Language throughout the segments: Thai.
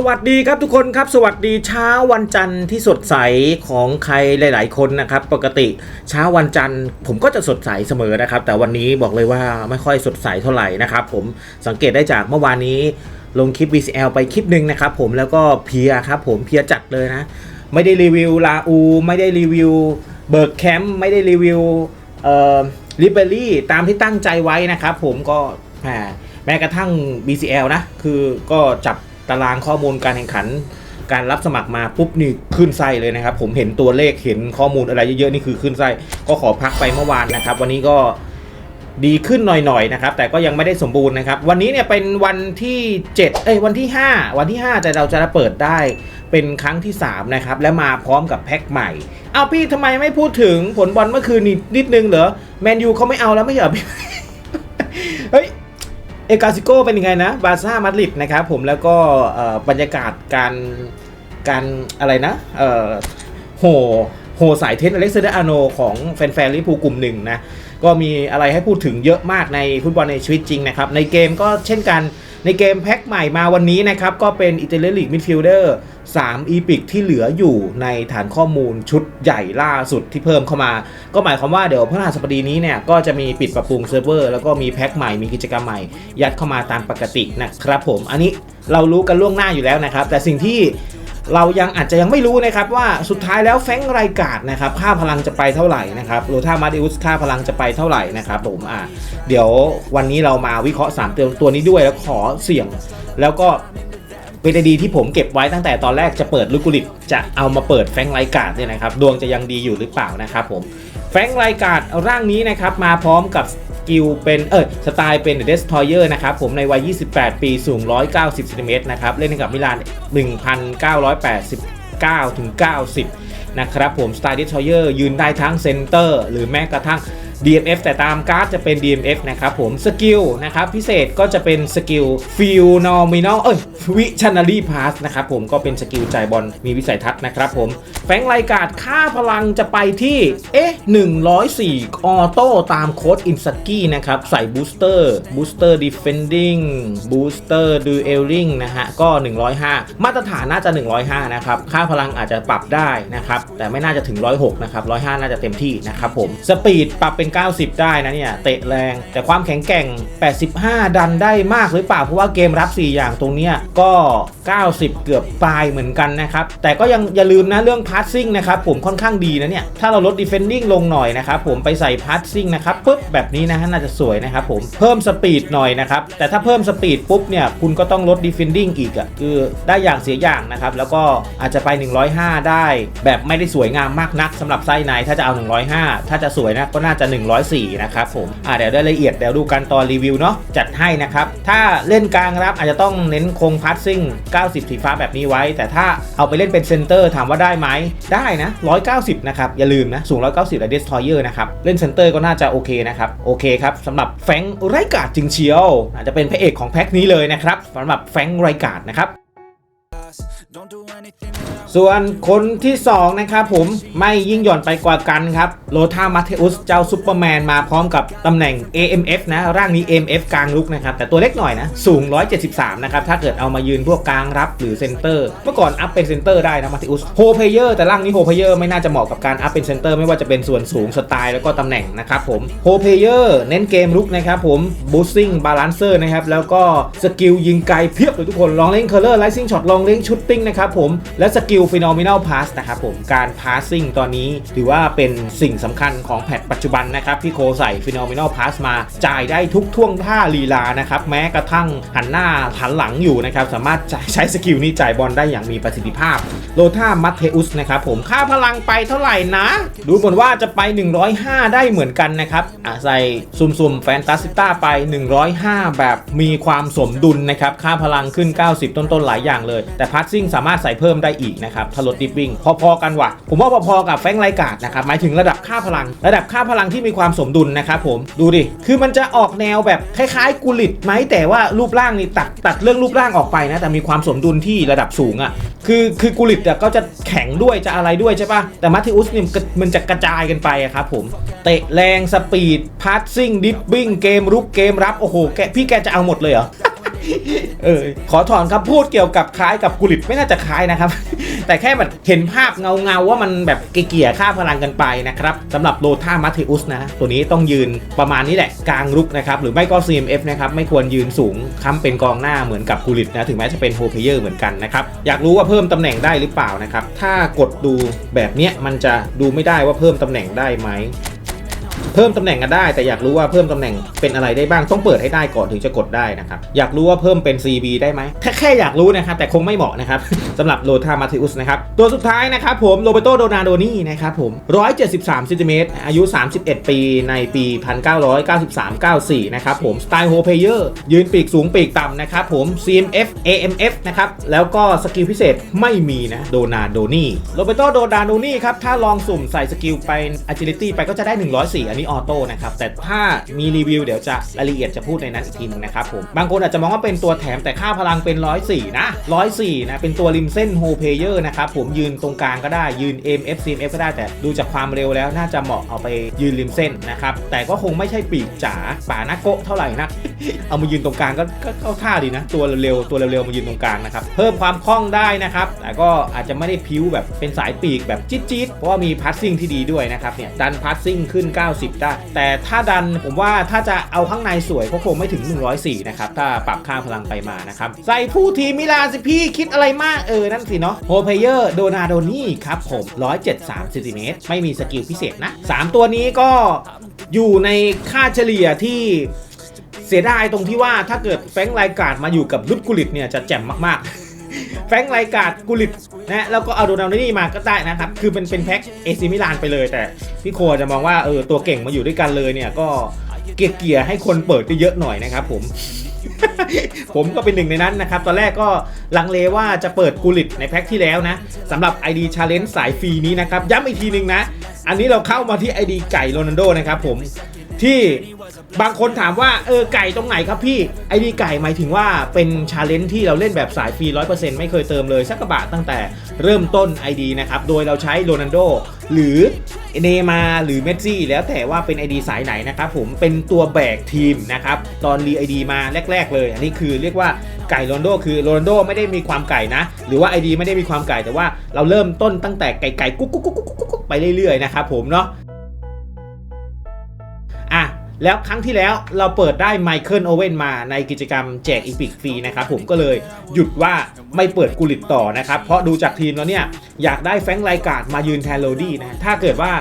สวัสดีครับทุกคนครับ สวัสดีเช้าวันจันทร์ที่สดใสของใครหลาย ๆ คนนะครับ ปกติเช้าวันจันทร์ผมก็จะสดใสเสมอนะครับ แต่วันนี้บอกเลยว่าไม่ค่อยสดใสเท่าไหร่นะครับ ผมสังเกตได้จากเมื่อวานนี้ลงคลิป BCL ไปคลิปหนึ่งนะครับ ผมแล้วก็เพียครับผมเพียจัดเลยนะ ไม่ได้รีวิวลาอู ไม่ได้รีวิวเบิร์กแคมป์ไม่ได้รีวิวเอ่อลิเบอรี่ตามที่ตั้งใจไว้นะครับ ผมก็แหมแม้กระทั่ง BCL นะ คือก็จับ ตารางข้อมูลการแข่งขัน การรับสมัครมาปุ๊บนี่ขึ้นไส้เลยนะครับ ผมเห็นตัวเลขเห็นข้อมูลอะไรเยอะๆนี่คือขึ้นไส้ก็ขอพักไปเมื่อวานนะครับ วันนี้ก็ดีขึ้นหน่อยๆนะครับ แต่ก็ยังไม่ได้สมบูรณ์นะครับ วันนี้เนี่ยเป็นวันที่7เอ้ยวันที่ 5 วันที่ 5 แต่เราจะเปิดได้เป็นครั้งที่ 3 นะครับ และมาพร้อมกับแพ็คใหม่ เอาพี่ทำไมไม่พูดถึงผลบอลเมื่อคืนนิดนิดนึงเหรอแมนยูเขาไม่เอาแล้วไม่เหรอพี่เฮ้ย เอกาซิโกเป็นยังไงนะบาร์ซ่ามาดริดนะครับผมแล้วก็บรรยากาศการการอะไรนะโหโหสายเทนอเล็กซานเดอร์อาโนของแฟนๆลิเวอร์พูลกลุ่มหนึ่งนะก็มีอะไรให้พูดถึงเยอะมากในฟุตบอลในชีวิตจริงนะครับ ในเกมก็เช่นกัน ในเกมแพ็คใหม่มาวันนี้นะครับ ก็เป็นอิตาเลียนลีกมิดฟิลเดอร์3อีพิกที่เหลืออยู่ในฐานข้อมูลชุดใหญ่ล่าสุดที่เพิ่มเข้ามา ก็หมายความว่าเดี๋ยวพฤหัสบดีนี้เนี่ย ก็จะมีปิดปรับปรุงเซิร์ฟเวอร์แล้วก็มีแพ็คใหม่มีกิจกรรมใหม่ ยัดเข้ามาตามปกตินะครับผมอันนี้เรารู้กันล่วงหน้าอยู่แล้วนะครับ แต่สิ่งที่ เรายังอาจจะยังไม่รู้นะครับว่าสุดท้ายแล้วแฟงไรกาดนะครับค่าพลังจะไปเท่าไหร่นะครับโรธามาดิอุสค่าพลังจะไปเท่าไหร่นะครับผมอะเดี๋ยววันนี้เรามาวิเคราะห์3ตัวตัวนี้ด้วยแล้วขอเสี่ยง แล้วก็เป็นดีที่ผมเก็บไว้ตั้งแต่ตอนแรกจะเปิดลูกุลิตจะเอามาเปิดแฟงไรกาดเนี่ยนะครับดวงจะยังดีอยู่หรือเปล่านะครับผมแฟงไรกาดร่างนี้นะครับมาพร้อมกับ กิลเป็นเออสไตล์เป็นเดสทอยเยอร์นะครับผมในวัย 28 ปีสูง 190ซนติเมตรนะครับเล่นให้กับมิลาน 1,989ถึง90 นะครับผมสไตล์เดสทอยเยอร์ยืนได้ทั้งเซนเตอร์ หรือแม้กระทั่ง DMF แต่ตามการ์ดจะเป็น DMF นะครับผมสกิลนะครับพิเศษก็จะเป็นสกิลฟิลนอมินอลเอ้ยวิชันนารีพาสนะครับผมก็เป็นสกิลจ่ายบอลมีวิสัยทัศน์นะครับผมแฟงไลกาดค่าพลังจะไปที่เอ๊ะ104 ออโต้ตามโค้ดอินสกี้นะครับใส่บูสเตอร์บูสเตอร์ดิฟเฟนดิ้งบูสเตอร์ดูเอลลิงนะฮะก็ 105 มาตรฐานน่าจะ 105 นะครับ ค่าพลังอาจจะปรับได้นะครับ แต่ไม่น่าจะถึง 106 นะครับ 105 น่าจะเต็มที่นะครับผม สปีดปรับเป็น90 ได้นะเนี่ยเตะแรง แต่ความแข็งแกร่ง 85 ดันได้มากหรือเปล่าเพราะว่าเกมรับ 4 อย่างตรงเนี้ยก็ 90 เกือบปลายเหมือนกันนะครับแต่ก็ยังอย่าลืมนะเรื่องพาสซิ่งนะครับผมค่อนข้างดีนะเนี่ยถ้าเราลด defending ลงหน่อยนะครับผมไปใส่พาสซิ่งนะครับปุ๊บแบบนี้นะฮะน่าจะสวยนะครับผมเพิ่มสปีดหน่อยนะครับแต่ถ้าเพิ่มสปีดปุ๊บเนี่ยคุณก็ต้องลด defending อีกอะ่ะคือได้อย่างเสียอย่างนะครับแล้วก็อาจจะไป 105 ได้ แบบไม่ได้สวยงามมากนักสำหรับไส้ในถ้าจะเอา 105 ถ้าจะสวยนะก็น่าจะ104 นะครับผมอ่าเดี๋ยวได้ละเอียดเดี๋ยวดูกันตอนรีวิวเนาะจัดให้นะครับ ถ้าเล่นกลางรับอาจจะต้องเน้นคงพาสซิ่ง 90 สีฟ้าแบบนี้ไว้ แต่ถ้าเอาไปเล่นเป็นเซนเตอร์ถามว่าได้ไหมได้นะ 190 นะครับ อย่าลืมนะ สูง 190และเดสทอยเออร์นะครับ เล่นเซนเตอร์ก็น่าจะโอเคนะครับ โอเคครับสำหรับแฟงไรกาดจริงเชียว อาจจะเป็นพระเอกของแพ็คนี้เลยนะครับสำหรับแฟงไรกาดนะครับ ส่วนคนที่ 2 นะครับผมไม่ยิ่งหย่อนไปกว่ากันครับโลธามาเทอุสเจ้าซูเปอร์แมนมาพร้อมกับตำแหน่ง AMF นะ ร่างนี้ AMF กลางลุกนะครับ แต่ตัวเล็กหน่อยนะ สูง 173 นะครับ ถ้าเกิดเอามายืนพวกกลางรับหรือเซนเตอร์ เมื่อก่อนอัพเป็นเซนเตอร์ได้นะมาเทอุสโฮเพเยอร์แต่ร่างนี้โฮเพเยอร์ไม่น่าจะเหมาะกับการอัพเป็นเซนเตอร์ไม่ว่าจะเป็นส่วนสูงสไตล์แล้วก็ตำแหน่งนะครับผมโฮเพเยอร์เน้นเกมลุกนะครับผมบูสซิ่งบาลานเซอร์นะครับแล้วก็สกิลยิงไกลเพียบเลยทุกคนลองเล่นเคอร์เลอร์ไลซิ่งช็อตลองเล่นชุดติ้งนะครับผมและสกิลฟิโนมินลพาสนะครับผมการ passing ตอนนี้ถือว่าเป็นสิ่งสำคัญของแพทปัจจุบันนะครับที่โคใส่ฟิโนมินลพาสมาจ่ายได้ทุกท่วงท่าลีลานะครับแม้กระทั่งหันหน้าหันหลังอยู่นะครับสามารถใช้สกิลนี้จ่ายบอลได้อย่างมีประสิทธิภาพโลธามัตเทอุสนะครับผมค่าพลังไปเท่าไหร่นะ ดูเหมือนว่าจะไป 105 ได้เหมือนกันนะครับอะใส่ซุ่มๆแฟนตาซิต้าไป 105 แบบมีความสมดุลนะครับค่าพลังขึ้น 90 ต้นๆหลายอย่างเลย แต่พั s ซิ่งสามารถใส่เพิ่มได้อีกนะครับถ้าลดดิฟวิ่งพอๆกันว่ะ ผมว่าพอๆกับแฟรงค์ไรกาดนะครับหมายถึงระดับค่าพลัง ระดับค่าพลังที่มีความสมดุลนะครับผมดูดิคือมันจะออกแนวแบบคล้ายๆกุลิตไหมแต่ว่ารูปร่างนี่ตัดตัดเรื่องรูปร่างออกไปนะแต่มีความสมดุลที่ระดับสูงอะ่ะคือคือกุลิตอะก็จะแข็งด้วยจะอะไรด้วยใช่ปะแต่มัธอุสเนี่ยมันจะกระจายกันไปครับผมเตะแรงสปีดพาสซิ่งดิฟวิ่งเกมรุกเกมรับโอ้โหแกพี่แกจะเอาหมดเลยเหรอ เออขอถอนคำพูดเกี่ยวกับคล้ายกับกุลิตไม่น่าจะคล้ายนะครับ แต่แค่แบบเห็นภาพเงาเงาๆว่ามันแบบเกี่ยค่าพลังกันไปนะครับสำหรับโลธามัตเทอุสนะตัวนี้ต้องยืนประมาณนี้แหละกลางรุกนะครับหรือไม่ก็ CMF นะครับไม่ควรยืนสูงค้ำเป็นกองหน้าเหมือนกับกุลิตนะถึงแม้จะเป็นโฮเพเยอร์เหมือนกันนะครับอยากรู้ว่าเพิ่มตำแหน่งได้หรือเปล่านะครับถ้ากดดูแบบเนี้ยมันจะดูไม่ได้ว่าเพิ่มตำแหน่งได้ไหม เพิ่มตำแหน่งกันได้ แต่อยากรู้ว่าเพิ่มตำแหน่งเป็นอะไรได้บ้างต้องเปิดให้ได้ก่อนถึงจะกดได้นะครับอยากรู้ว่าเพิ่มเป็น CB ได้ไหมแค่แค่อยากรู้นะครับแต่คงไม่เหมาะนะครับสำหรับโลธามาทิอุสนะครับตัวสุดท้ายนะครับผมโรเบโตโดนาโดนี่นะครับผม 173เซนติเมตรอายุ 31 ปีในปี 1993-94 นะครับผมสไตล์โฮเพเยอร์ยืนปีกสูงปีกต่ำนะครับผม CMF AMF นะครับแล้วก็สกิลพิเศษไม่มีนะโดนาโดนี่โรเบโตโดนาโดนี่ครับถ้าลองสุ่มใส่สกิลไป agility ไปก็จะได้ 104อันนี้ออโต้นะครับ แต่ถ้ามีรีวิวเดี๋ยวจะรายละเอียดจะพูดในนั้นอีกทีนึงนะครับผม บางคนอาจจะมองว่าเป็นตัวแถมแต่ค่าพลังเป็น 104 นะ 104 นะ เป็นตัวริมเส้นโฮเพเยอร์นะครับผมยืนตรงกลางก็ได้ยืน MF CMF ก็ได้แต่ดูจากความเร็วแล้วน่าจะเหมาะเอาไปยืนริมเส้นนะครับ แต่ก็คงไม่ใช่ปีกจ๋าป่านักโกะเท่าไหร่นัก เอามายืนตรงกลางก็ก็เข้าท่าดีนะ ตัวเร็วตัวเร็วๆมายืนตรงกลางนะครับ เพิ่มความคล่องได้นะครับ แต่ก็อาจจะไม่ได้พิ้วแบบเป็นสายปีกแบบจี๊ดๆเพราะว่ามีพัสซิ่งที่ดีด้วยนะครับเนี่ยดันพัสซิ่งขึ้น 90ได้ แต่ถ้าดันผมว่าถ้าจะเอาข้างในสวยก็คงไม่ถึง 104 นะครับ ถ้าปรับค่าพลังไปมานะครับ ใส่ผู้ทีมิลานสิพี่คิดอะไรมากเออ นั่นสิเนาะโฮเพเยอร์โดนาโดนี่ครับผม 173ซนติเมตรไม่มีสกิลพิเศษนะ 3 ตัวนี้ก็อยู่ในค่าเฉลี่ยที่เสียดายตรงที่ว่าถ้าเกิดแฟงค์ไลการ์ดมาอยู่กับลุดกุลิตเนี่ยจะแจ่มมากๆ แฟงไลการ์ดกุลิตนะแล้วก็เอาโดนาลนี่มาก็ได้นะครับ คือเป็นเป็นแพ็คเอซิมิลานไปเลยแต่พี่โคจะมองว่าเออตัวเก่งมาอยู่ด้วยกันเลยเนี่ยก็เกลียดเกียร์ให้คนเปิดได้เยอะหน่อยนะครับผมผมก็เป็นหนึ่งในนั้นนะครับ ตอนแรกก็ลังเลว่าจะเปิดกูลิตในแพ็คที่แล้วนะสำหรับ ID Challenge สายฟรีนี้นะครับ ย้ำอีกทีหนึ่งนะ อันนี้เราเข้ามาที่ ID ไก่โรนัลโดนะครับผม ที่บางคนถามว่าเออไก่ตรงไหนครับพี่ ID ไก่หมายถึงว่าเป็นชาเลนจ์ที่เราเล่นแบบสายฟรี 100%ไม่เคยเติมเลย สักกระบาทตั้งแต่เริ่มต้น ID นะครับ โดยเราใช้โรนัลโดหรือเนมาหรือเมสซี่ แล้วแต่ว่าเป็น ID สายไหนนะครับผมเป็นตัวแบกทีมนะครับ ตอนรี ID มาแรก ๆ เลย อันนี้คือเรียกว่าไก่โรนัลโดคือโรนัลโดไม่ได้มีความไก่นะ หรือว่า ID ไม่ได้มีความไก่แต่ว่าเราเริ่มต้นตั้งแต่ไก่ไก่กุ๊กกุ๊กกุ๊กกุ๊กกุ๊กไปเรื่อยๆนะครับผมเนาะ แล้วครั้งที่แล้วเราเปิดได้ไมเคิลโอเว่นมาในกิจกรรมแจกอีพิกฟรีนะครับผมก็เลยหยุดว่าไม่เปิดกุลิตต่อนะครับ เพราะดูจากทีมแล้วเนี่ย อยากได้แฟงไลการ์ดมายืนแทนโรดี้นะถ้าเกิดว่า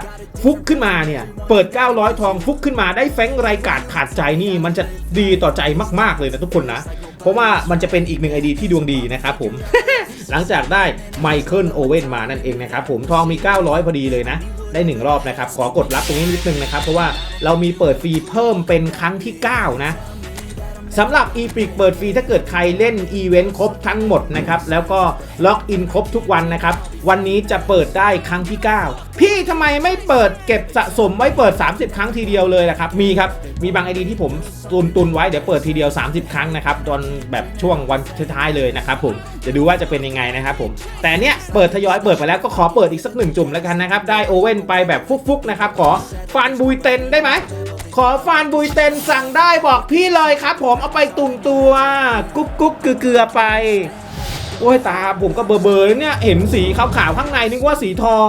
ฟุกขึ้นมาเนี่ย เปิด 900 ทองฟุกขึ้นมาได้แฟงไลการ์ดขาดใจนี่ มันจะดีต่อใจมาก ๆ เลยนะทุกคนนะ เพราะว่ามันจะเป็นอีกหนึ่งไอดีที่ดวงดีนะครับผมหลังจากได้ไมเคิลโอเว่นมานั่นเองนะครับผมทองมี 900 พอดีเลยนะ ได้ 1 รอบนะครับ ขอกดรับตรงนี้นิดนึงนะครับ เพราะว่าเรามีเปิดฟรีเพิ่มเป็นครั้งที่ 9 นะ สำหรับ e p i c เปิดฟรีถ้าเกิดใครเล่นอีเวนต์ครบทั้งหมดนะครับ แล้วก็ล็อกอินครบทุกวันนะครับ วันนี้จะเปิดได้ครั้งที่ 9 พี่ทำไมไม่เปิดเก็บสะสมไว้เปิด 30 ครั้งทีเดียวเลยนะครับ มีครับ มีบางไอดีที่ผมตุนตุนไว้เดี๋ยวเปิดทีเดียว 30 ครั้งนะครับตอนแบบช่วงวันท้ายๆเลยนะครับผมจะดูว่าจะเป็นยังไงนะครับผมแต่เนี้ยเปิดทยอยเปิดไปแล้วก็ขอเปิดอีกสักหนึ่งจุ่มแล้วกันนะครับได้โอเว่นไปแบบฟุกๆนะครับขอฟานบุยเต็นได้ไหม ขอฟานบุยเต็นสั่งได้บอกพี่เลยครับ ผมเอาไปตุ่งตัวกุ๊กกุ๊กเกลือไปโอ้ยตาผมก็เบอร์เบอร์เนี่ยเห็นสีขาวๆข้างในนึกว่าสีทอง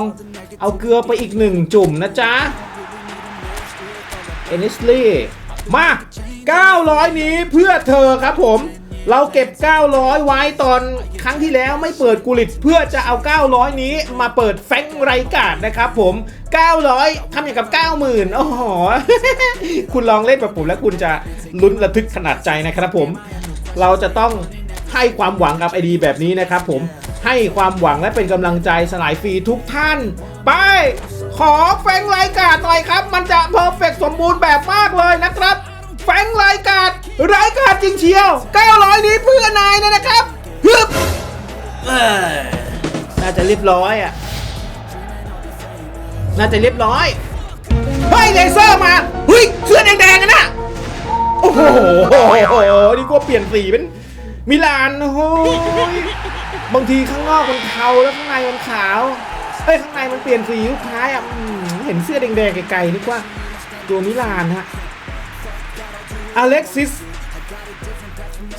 เอาเกลือไปอีกหนึ่งจุ่มนะจ๊ะเอนิสลี่มา 900 นี้เพื่อเธอครับผม เราเก็บ 900 ไว้ตอนครั้งที่แล้วไม่เปิดกุลิตเพื่อจะเอา 900 นี้มาเปิดแฟงไรการ์ดนะครับผม 900ทำอย่างกับ 90,000โอ้โห คุณลองเล่นแบบผมแล้วคุณจะลุ้นระทึกขนาดใจนะครับผม เราจะต้องให้ความหวังกับไอดีแบบนี้นะครับผมให้ความหวังและเป็นกำลังใจสลายฟรีทุกท่าน ไป ขอแฟงรายการดหน่อยครับ มันจะเพอร์เฟกสมบูรณ์แบบมากเลยนะครับ แฟงรายการด รายการดจริงเชียว 900 นี้เพื่อนายนะนะครับฮึบเอ้ยน่าจะเรียบร้อยอะ น่าจะเรียบร้อย เฮ้ยเลเซอร์มา เฮ้ย เสื้อแดงๆอะนะโอ้โหนี่ก็เปลี่ยนสีเป็นมิลานโอ้โหบางทีข้างนอกมันเทาแล้วข้างในมันขาวเฮ้ยข้างในมันเปลี่ยนสีลูกท้ายอะอืมเห็นเสื้อแดงๆไกลๆนึกว่าตัวมิลานฮะอเล็กซิส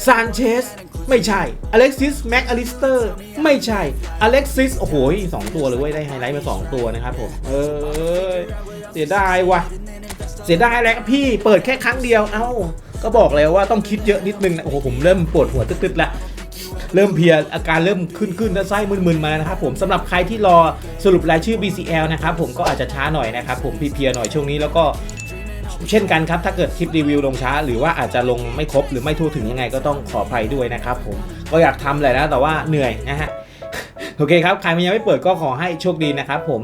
ซานเชสไม่ใช่อเล็กซิสแม็กอลิสเตอร์ไม่ใช่อเล็กซิสโอ้โหสองตัวเลยเว้ยได้ไฮไลท์มาสองตัวนะครับผม เออเสียดายว่ะ เสียดายแหละพี่เปิดแค่ครั้งเดียวเอ้า ก็บอกแล้วว่าต้องคิดเยอะนิดนึงนะโอ้โหผมเริ่มปวดหัวตึ๊ดๆล้วเริ่มเพียอาการเริ่มขึ้นขึ้นแล้วไส้มึนๆมานะครับผมสำหรับใครที่รอสรุปรายชื่อ BCL นะครับผมก็อาจจะช้าหน่อยนะครับผมเพียๆหน่อยช่วงนี้แล้วก็ เช่นกันครับถ้าเกิดคลิปรีวิวลงช้า หรือว่าอาจจะลงไม่ครบหรือไม่ทั่วถึงยังไงก็ต้องขออภัยด้วยนะครับผมก็อยากทำแหละนะแต่ว่าเหนื่อยนะฮะโอเคครับใครยังไม่เปิดก็ขอให้โชคดีนะครับผม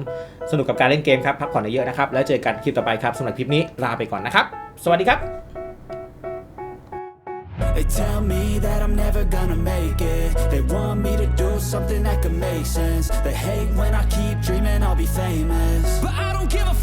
สนุกกับการเล่นเกมครับพักผ่อนเยอะนะครับแล้วเจอกันคลิปต่อไปครับสำหรับคลิปนี้ลาไปก่อนนะครับ สวัสดีครับ They tell me that I'm never gonna make it. They want me to do something that could make sense. They hate when I keep dreaming I'll be famous. But I don't give a fuck.